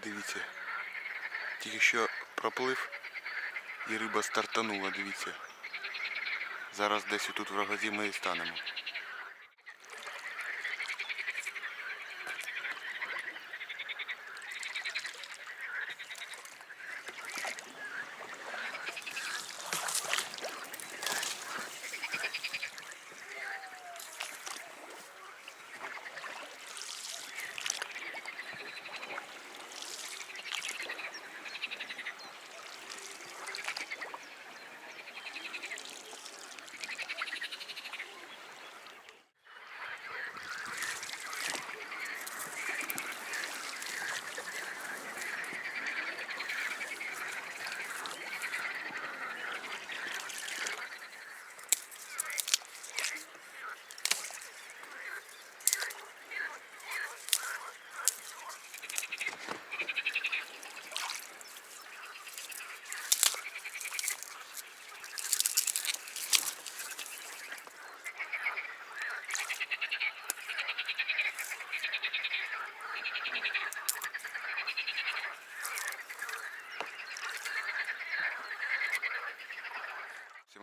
Подивіться. Тільки що проплив і риба стартанула, дивіться. Зараз десь тут в рогозі ми і станемо.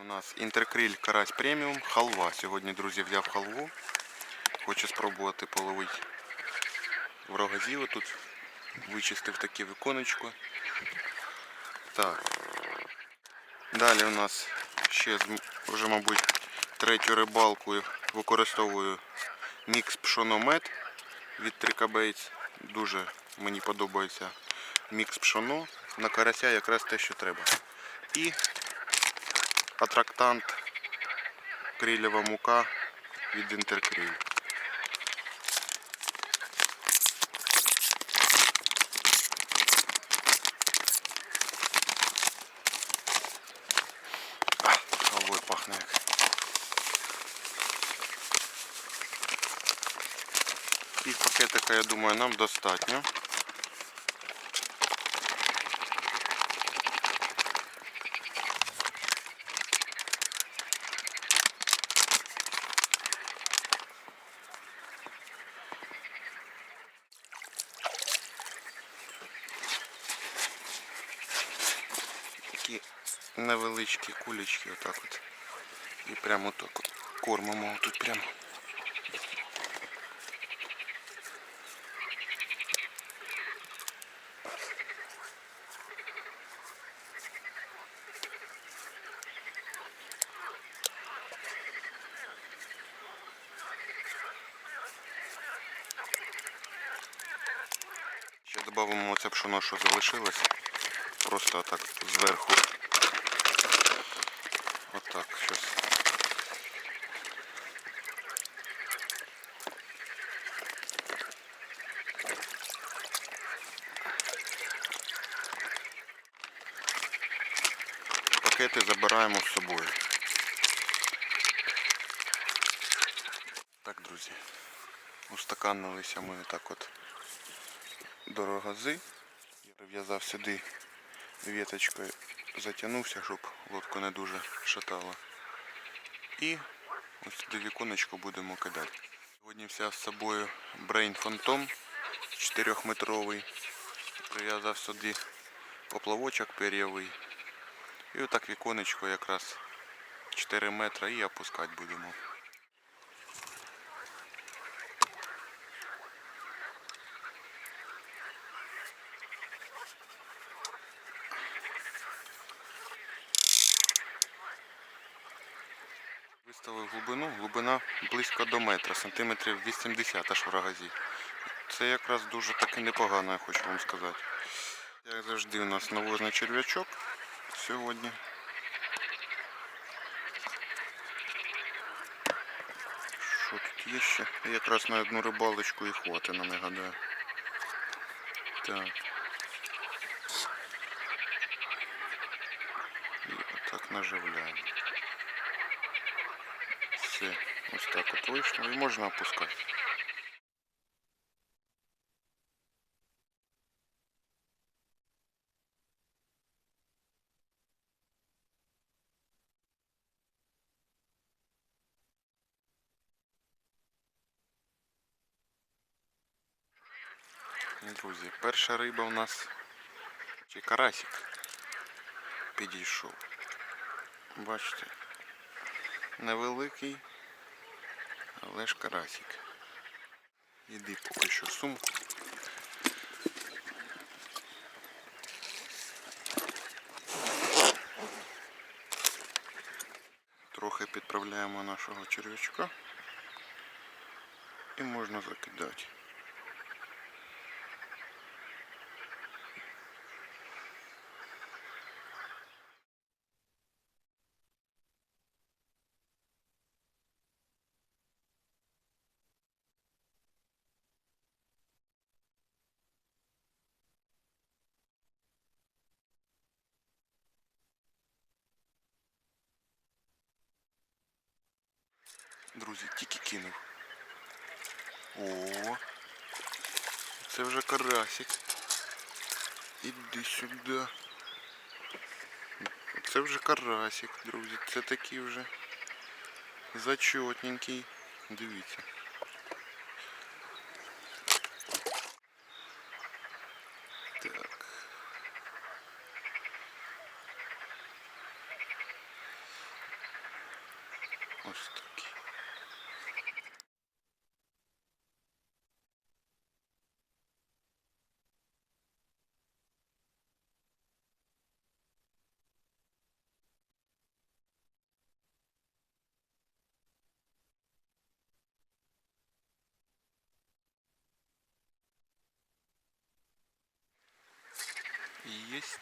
У нас інтеркриль карась преміум, халва. Сьогодні, друзі, взяв халву. Хочу спробувати половити в рогозі. Тут вичистив таке віконечко. Так. Далі у нас ще вже, мабуть, третю рибалку використовую мікс пшономет від Трикабейц. Дуже мені подобається мікс пшоно. На карася якраз те, що треба. І атрактант крилєва мука від пахне як. Пів пакетика, я думаю, нам достатньо. Такі невеличкі кулечки отак от. І прямо так от кормимо тут прямо. Ще додамо оце пшоно, що залишилось. Просто отак зверху. Отак, щось. Пакети забираємо з собою. Так, друзі, устаканилися ми так от до рогази. Я прив'язав сюди віточкою, затягнувся, щоб лодку не дуже шатало. І ось сюди віконечко будемо кидати. Сьогодні взяв з собою Brain Phantom 4-метровий. Прив'язав сюди поплавочок пер'євий. І отак віконечко якраз 4 метри і опускати будемо. Виставив глибину, глибина близько до метра, сантиметрів 80 аж в рогазі. Це якраз дуже таки непогано, я хочу вам сказати. Як завжди у нас навозний черв'ячок сьогодні. Що тут є ще? Якраз на одну рибалочку і хватить, нам я гадаю. Так. І отак наживляємо. Ось так от вийшло і можна опускати. Друзі, перша риба у нас чи карасик підійшов. Бачите, невеликий, але ж карасик. Іди поки що сумку. Трохи підправляємо нашого черв'ячка і можна закидати. Друзі, тільки кинув. О, це вже карасик. Іди сюди. Це вже карасик, друзі. Це такий вже зачетненький. Дивіться. Так. Ось такий. Есть.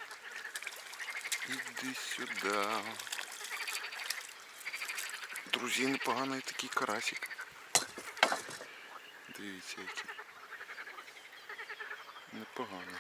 Іди сюди. Друзі, непоганий такий карасик. Дивіться який. Непогано.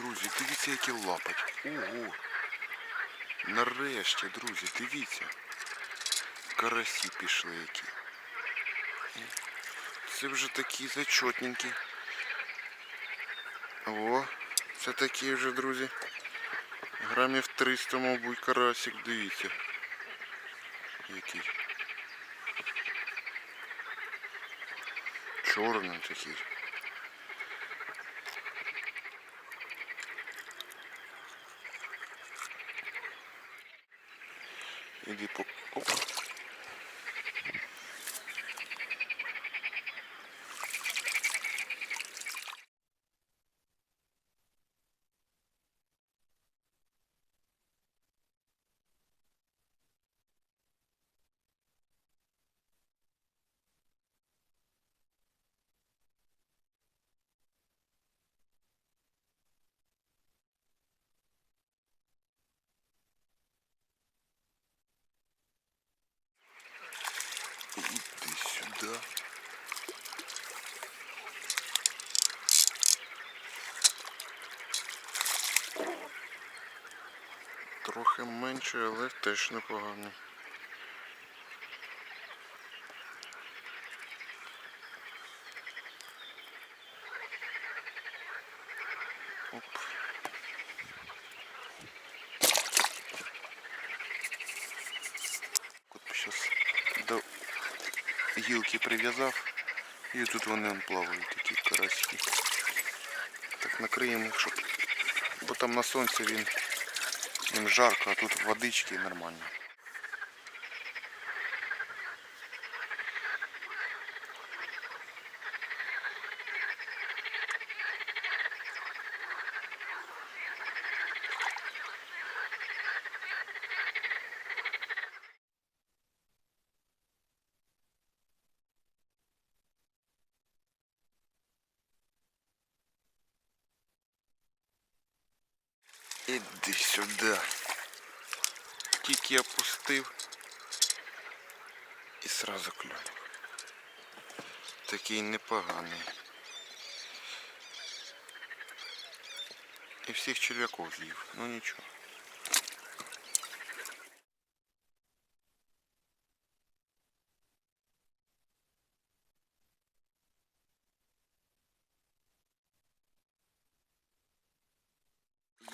Друзі, дивіться, які лапать. Ого. Нарешті, друзі, дивіться. Карасі пішли які. Це вже такі зачетненькі. О, це такі вже, друзі. Грамів 300, мабуть, карасик, дивіться. Який. Чорний такий. Іди по... Опа. Іди сюди. Трохи менше, але теж непогано. Оп. От зараз до гілки прив'язав і тут вони плавають такі карасики. Так накриємо щоб. Бо там на сонці він, він жарко, а тут водички нормально. Іди сюди. Тільки опустив і сразу клюнув. Такий непоганий. І всіх черв'яків з'їв. Ну нічого.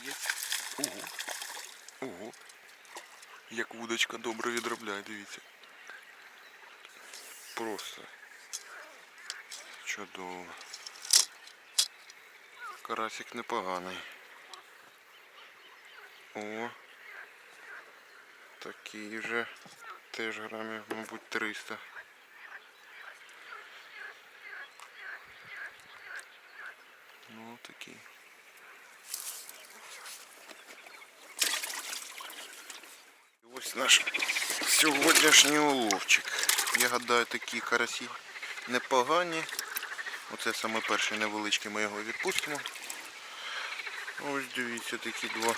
Є. Ого. Ого. Як вудочка добре відробляє, дивіться. Просто. Чудово. Карасик непоганий. О. Такий же. Теж грамів, мабуть, 300. Ну, такий. Ось наш сьогоднішній уловчик. Я гадаю, такі карасі непогані. Оце саме перший невеличкий ми його відпустимо. Ось дивіться такі два.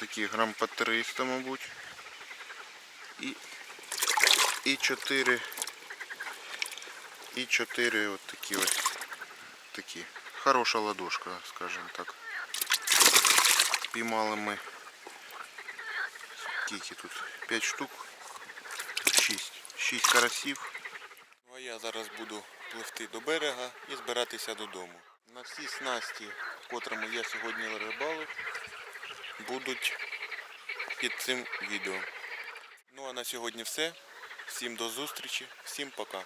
Такі грам по 300, мабуть. І, і 4. І 4 от такі ось такі. Хороша ладошка, скажімо так. Піймали ми Скільки тут? 5 штук. 6. 6 карасів. Ну, а я зараз буду пливти до берега і збиратися додому. На всі снасті, котрими я сьогодні рибалив, будуть під цим відео. Ну а на сьогодні все. Всім до зустрічі, всім пока.